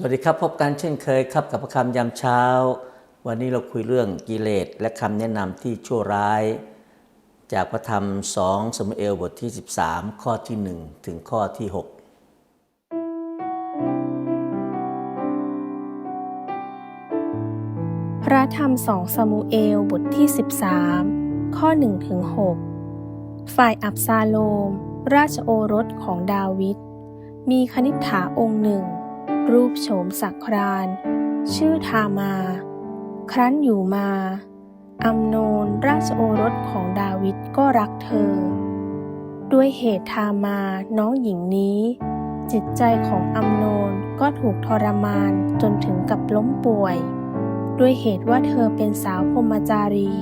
สวัสดีครับ พบกันเช่นเคยครับกับพระคำยามเช้า วันนี้เราคุยเรื่องกิเลสและคำแนะนำที่ชั่วร้าย จากพระธรรมสองสมุเอลบทที่ 13 ข้อที่ 1 ถึงข้อที่ 6 พระธรรมสองสมูเอลบทที่ 13 ข้อ1ถึง6ฝ่ายอับซาโลม ราชโอรสของดาวิดมีคณิษฐาองค์หนึ่ง รูปโฉมสักคราน ชื่อทามา ครั้นอยู่มาอัมโนนราชโอรสของดาวิดก็รักเธอ ด้วยเหตุทามาน้องหญิงนี้ จิตใจของอัมโนนก็ถูกทรมานจนถึงกับล้มป่วย ด้วยเหตุว่าเธอเป็นสาวพมจารี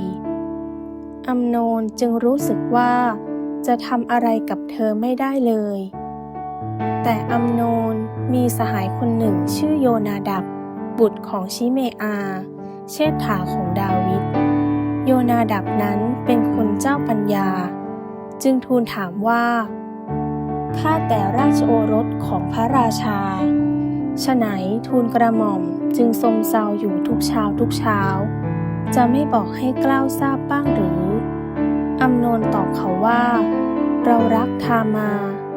อัมโนนจึงรู้สึกว่าจะทำอะไรกับเธอไม่ได้เลย แต่อัมโนนมีสหายคนหนึ่งชื่อโยนาดับ บุตรของชิเมอา เชษฐาของดาวิด โยนาดับนั้นเป็นคนเจ้าปัญญา จึงทูลถามว่า ข้าแต่ราชโอรสของพระราชาฉะไหนทูลกระหม่อมจึงทรงเศร้าอยู่ทุกเช้าทุกเช้า จะไม่บอกให้กล้าวทราบบ้างหรืออัมโนนตอบเขาว่า เรารักทามา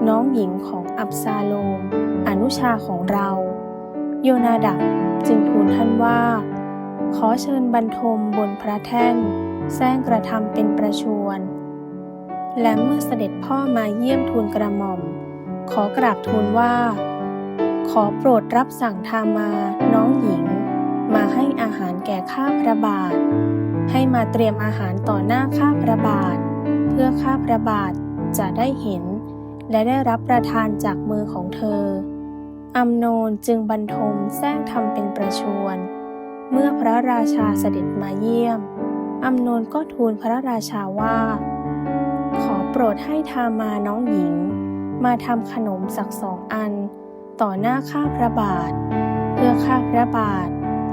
น้องหญิงของ อับซาโลม อนุชาของเรา โยนาดับจึงทูลท่านว่า ขอเชิญบรรทมบนพระแท่นแซงกระทำเป็นประชวรและเมื่อเสด็จพ่อมาเยี่ยมทูลกระหม่อม ขอกราบทูลว่า ขอโปรดรับสั่งทามาน้องหญิง มาให้อาหารแก่ข้าพระบาท ให้มาเตรียมอาหารต่อหน้าข้าพระบาท เพื่อข้าพระบาทจะได้เห็น และได้รับประทานจากมือของเธอ อัมโนนจึงบรรทมแซงทำเป็นประชวร เมื่อพระราชาเสด็จมาเยี่ยม อัมโนนก็ทูลพระราชาว่า ขอโปรดให้ทามาน้องหญิง มาทำขนมสักสองอัน ต่อหน้าข้าพระบาท เพื่อข้าพระบาท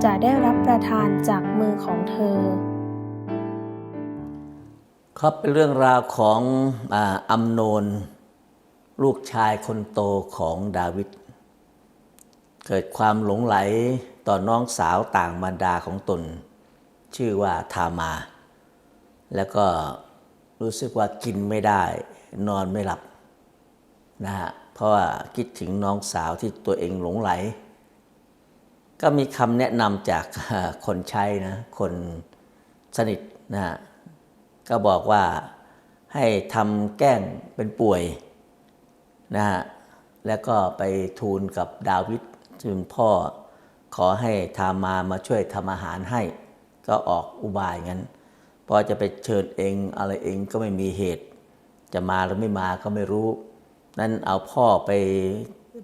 จะได้รับประทานจากมือของเธอครับเป็นเรื่องราวของอาอัมโนน ลูกชายคนโตของดาวิดเกิดความหลงไหลต่อน้องสาวต่างมารดาของตน ชื่อว่าทามา แล้วก็รู้สึกว่ากินไม่ได้นอนไม่หลับนะฮะเพราะว่าคิดถึงน้องสาวที่ตัวเองหลงไหล ก็มีคำแนะนำจากคนใช้นะ คนสนิทนะฮะก็บอกว่าให้ทำแกล้งเป็นป่วย นะฮะแล้วก็ไปทูลกับดาวิดจึงพ่อขอให้ทามามาช่วยทำอาหารให้ ก็ออกอุบายงั้นพอจะไปเชิญเองอะไรเองก็ไม่มีเหตุ จะมาหรือไม่มาก็ไม่รู้ นั้นเอาพ่อไป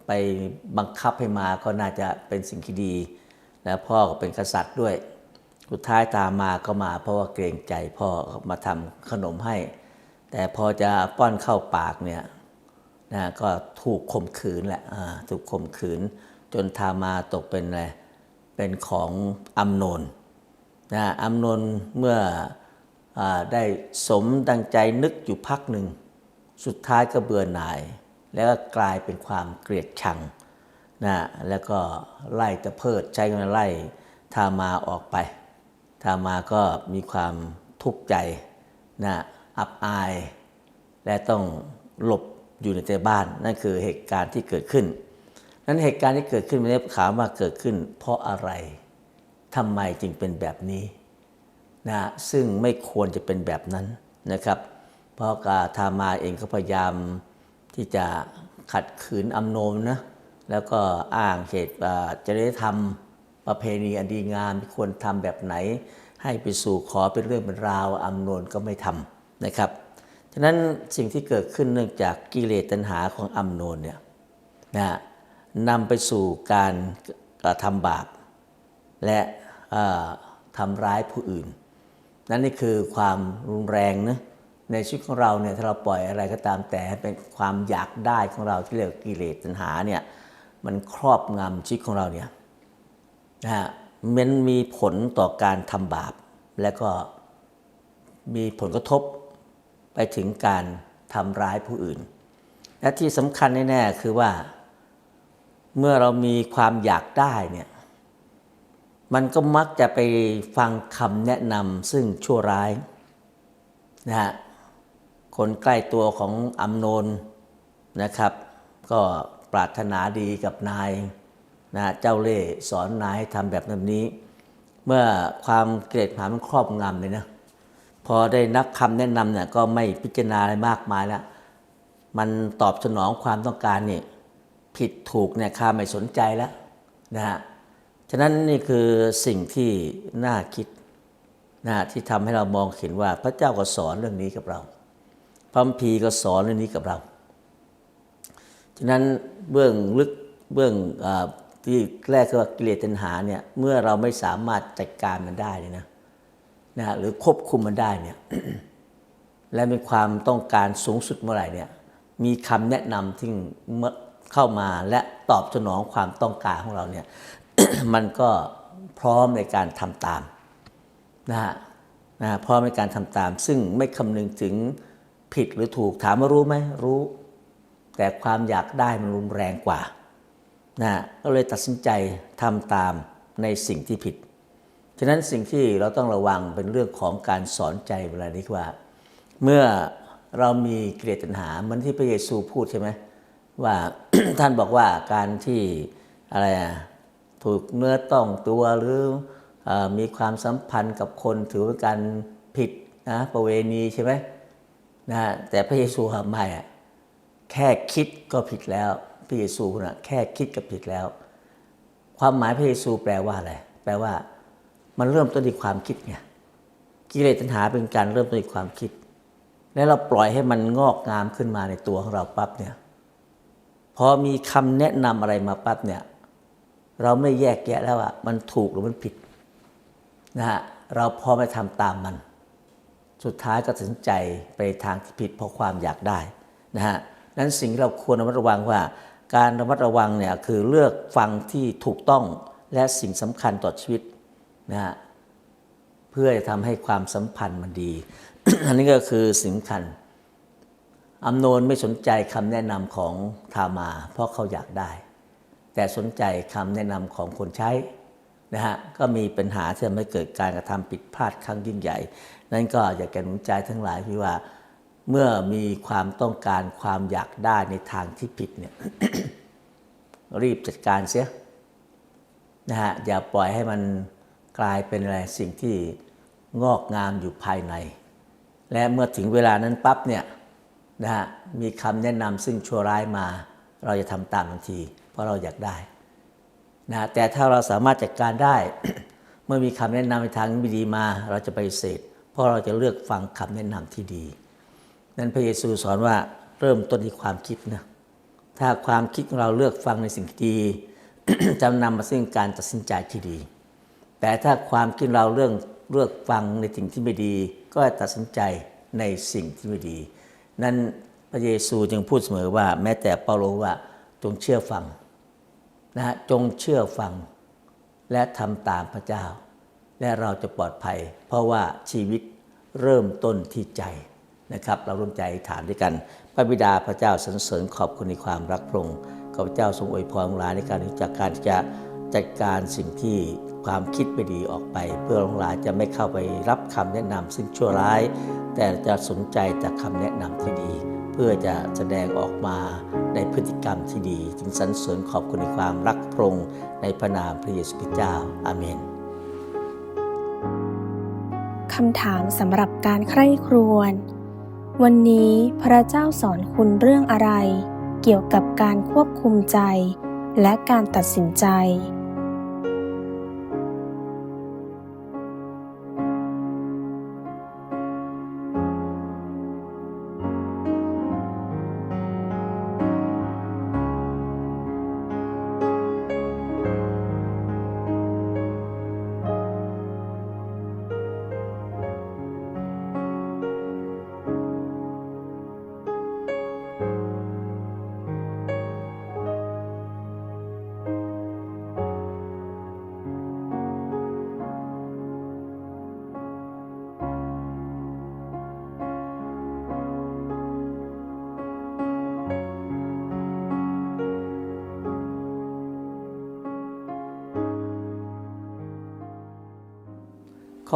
ไปบังคับให้มาก็น่าจะเป็นสิ่งที่ดี และพ่อก็เป็นกษัตริย์ด้วย สุดท้ายตามมาก็มา เพราะว่าเกรงใจพ่อมาทำขนมให้ แต่พอจะป้อนเข้าปากเนี่ย นะก็ถูกข่มขืนแหละถูกข่มขืน จนทามาตกเป็นอะไรเป็นของอัมโนนนะอัมโนนเมื่ออได้สมดังใจนึกอยู่พักหนึ่ง สุดท้ายก็เบื่อหน่าย แล้วก็กลายเป็นความเกลียดชังนะแล้วก็ไล่ตะเพิดใช้กันไล่ทามาออกไป ทามาก็มีความทุกข์ใจนะอับอาย และต้องหลบ อยู่ในแต่บ้าน นั่นคือเหตุการณ์ที่เกิดขึ้น นั้นเหตุการณ์ที่เกิดขึ้นไม่ได้ถามว่าเกิดขึ้น เพราะอะไรทำไมจึงเป็นแบบนี้นะซึ่งไม่ควรจะเป็นแบบนั้นนะครับ เพราะกาทามาเองก็พยายามที่จะขัดขืนอัมโนมนะแล้วก็อ้างเหตุว่าจะได้ทำประเพณีอันดีงามควรทำแบบไหน ให้ไปสู่ขอเป็นเรื่องเป็นราวอัมโนนก็ไม่ทำนะครับ ฉะนั้นสิ่งที่เกิดขึ้นเนื่องจากกิเลสตัณหาของอัมโนนเนี่ยนะนำไปสู่การกระทำบาป และทำร้ายผู้อื่น นั่นนี่คือความรุนแรงนะในชีวิตของเราเนี่ยถ้าเราปล่อยอะไรก็ตามแต่เป็นความอยากได้ของเราที่เรียกกิเลสตัณหาเนี่ยมันครอบงำชีวิตของเราเนี่ยนะฮะมันมีผลต่อการทำบาป และก็มีผลกระทบ ไปถึงการทำร้ายผู้อื่น และที่สำคัญแน่ๆคือว่า เมื่อเรามีความอยากได้เนี่ยมันก็มักจะไปฟังคำแนะนำซึ่งชั่วร้ายนะฮะคนใกล้ตัวของอัมโนนนะครับ ก็ปรารถนาดีกับนายนะเจ้าเล่สอนนายให้ทำแบบนั้นนี้ เมื่อความเกลียดหามันครอบงำเลยนะ พอได้นับคำแนะนำเนี่ยก็ไม่พิจารณาอะไรมากมายแล้ว มันตอบสนองความต้องการเนี่ยผิดถูกเนี่ยข้าไม่สนใจแล้วนะฮะฉะนั้นนี่คือสิ่งที่น่าคิดนะที่ทำให้เรามองเห็นว่าพระเจ้าก็สอนเรื่องนี้กับเราพระคัมภีก็สอนเรื่องนี้กับเรา ฉะนั้นเบื้องลึกเบื้องอที่แรกคือกิเลสตัณหาเนี่ยเมื่อเราไม่สามารถจัดการมันได้เนี่ยนะ นะฮะหรือควบคุมมันได้เนี่ยและมีความต้องการสูงสุดเมื่อไหร่เนี่ยมีคำแนะนำที่เมื่อเข้ามาและตอบสนองความต้องการของเราเนี่ยมันก็พร้อมในการทำตามนะฮะนะฮะพร้อมในการทำตาม ซึ่งไม่คำนึงถึงผิดหรือถูกถามว่ารู้ไหมรู้ แต่ความอยากได้มันรุนแรงกว่านะฮะก็เลยตัดสินใจทำตามในสิ่งที่ผิด ฉะนั้นสิ่งที่เราต้องระวังเป็นเรื่องของการสอนใจเวลานี้ว่า เมื่อเรามีกิเลสตัณหาเหมือนที่พระเยซูพูดใช่ไหมว่าท่านบอกว่าการที่อะไรอะถูกเนื้อต้องตัวหรืออมีความสัมพันธ์กับคนถือเป็นการผิดนะประเวณีใช่ไหมนะแต่พระเยซูทำไม่อะแค่คิดก็ผิดแล้ว พระเยซูนะแค่คิดก็ผิดแล้ว ความหมายพระเยซูแปลว่าอะไรแปลว่า มันเริ่มต้นที่ความคิดไงกิเลสตัณหาเป็นการเริ่มต้นที่ความคิด แล้วเราปล่อยให้มันงอกงามขึ้นมาในตัวของเราปั๊บเนี่ยพอมีคำแนะนำอะไรมาปั๊บเนี่ย เราไม่แยกแยะแล้วว่ามันถูกหรือมันผิดนะฮะเราพอไม่ทำตามมัน สุดท้ายก็ตัดสินใจไปทางที่ผิดเพราะความอยากได้นะฮะนั้นสิ่งที่เราควรระมัดระวังว่า การระมัดระวังเนี่ยคือเลือกฟังที่ถูกต้องและสิ่งสำคัญต่อชีวิต นะฮะเพื่อจะทำให้ความสัมพันธ์มันดี อันนี้ก็คือสิ่งสำคัญอัมโนนไม่สนใจคำแนะนำของทามา เพราะเขาอยากได้ แต่สนใจคำแนะนำของคนใช้นะฮะก็มีปัญหาที่ทำให้เกิดการกระทำผิดพลาดครั้งยิ่งใหญ่ นั่นก็อยากแก่หนุนใจทั้งหลายที่ว่าเมื่อมีความต้องการความอยากได้ในทางที่ผิดเนี่ยรีบจัดการเสียนะฮะอย่าปล่อยให้มัน กลายเป็นอะไรสิ่งที่งอกงามอยู่ภายใน และเมื่อถึงเวลานั้นปั๊บเนี่ยนะฮะมีคำแนะนำซึ่งชั่วร้ายมา เราจะทำตามทันที เพราะเราอยากได้นะแต่ถ้าเราสามารถจัดการได้ เมื่อมีคำแนะนำในทางไม่ดีมา เราจะไปเสธเพราะเราจะเลือกฟังคำแนะนำที่ดี นั้นพระเยซูสอนว่าเริ่มต้นที่ความคิดนะถ้าความคิดของเราเลือกฟังในสิ่งที่ดีจะนำมาซึ่งการตัดสินใจที่ดี แต่ถ้าความคิดเราเรื่องเลือกฟังในสิ่งที่ไม่ดี ก็ตัดสินใจในสิ่งที่ไม่ดี นั้นพระเยซูจึงพูดเสมอว่า แม้แต่เปาโลว่าจงเชื่อฟังนะจงเชื่อฟัง และทำตามพระเจ้า และเราจะปลอดภัย เพราะว่าชีวิตเริ่มต้นที่ใจนะครับ เราร่วมใจอธิษฐานด้วยกัน พระบิดาพระเจ้าสรรเสริญขอบคุณในความรักพระองค์ขอพระเจ้าทรงอวยพรหลาในการที่จากการจะจัดการสิ่งที่ ความคิดไม่ดีออกไป เพื่อหลายจะไม่เข้าไปรับคำแนะนำซึ่งชั่วร้าย แต่จะสนใจแต่คำแนะนำที่ดี เพื่อจะแสดงออกมาในพฤติกรรมที่ดี จึงสรรเสริญขอบคุณในความรักพรงในพระนามพระเยซูคริสต์เจ้าอาเมนคำถามสำหรับการใคร่ครวญวันนี้พระเจ้าสอนคุณเรื่องอะไร เกี่ยวกับการควบคุมใจ และการตัดสินใจ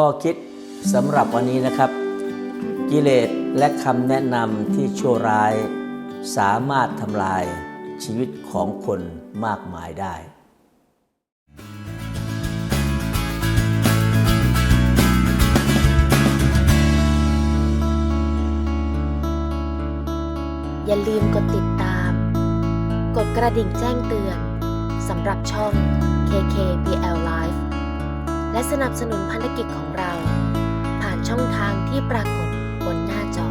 ข้อคิดสำหรับวันนี้นะครับ กิเลสและคำแนะนำที่ชั่วร้าย สามารถทำลายชีวิตของคนมากมายได้อย่าลืมกดติดตาม กดกระดิ่งแจ้งเตือนสำหรับช่อง KKBL Live และสนับสนุนภารกิจของเรา ผ่านช่องทางที่ปรากฏบนหน้าจอ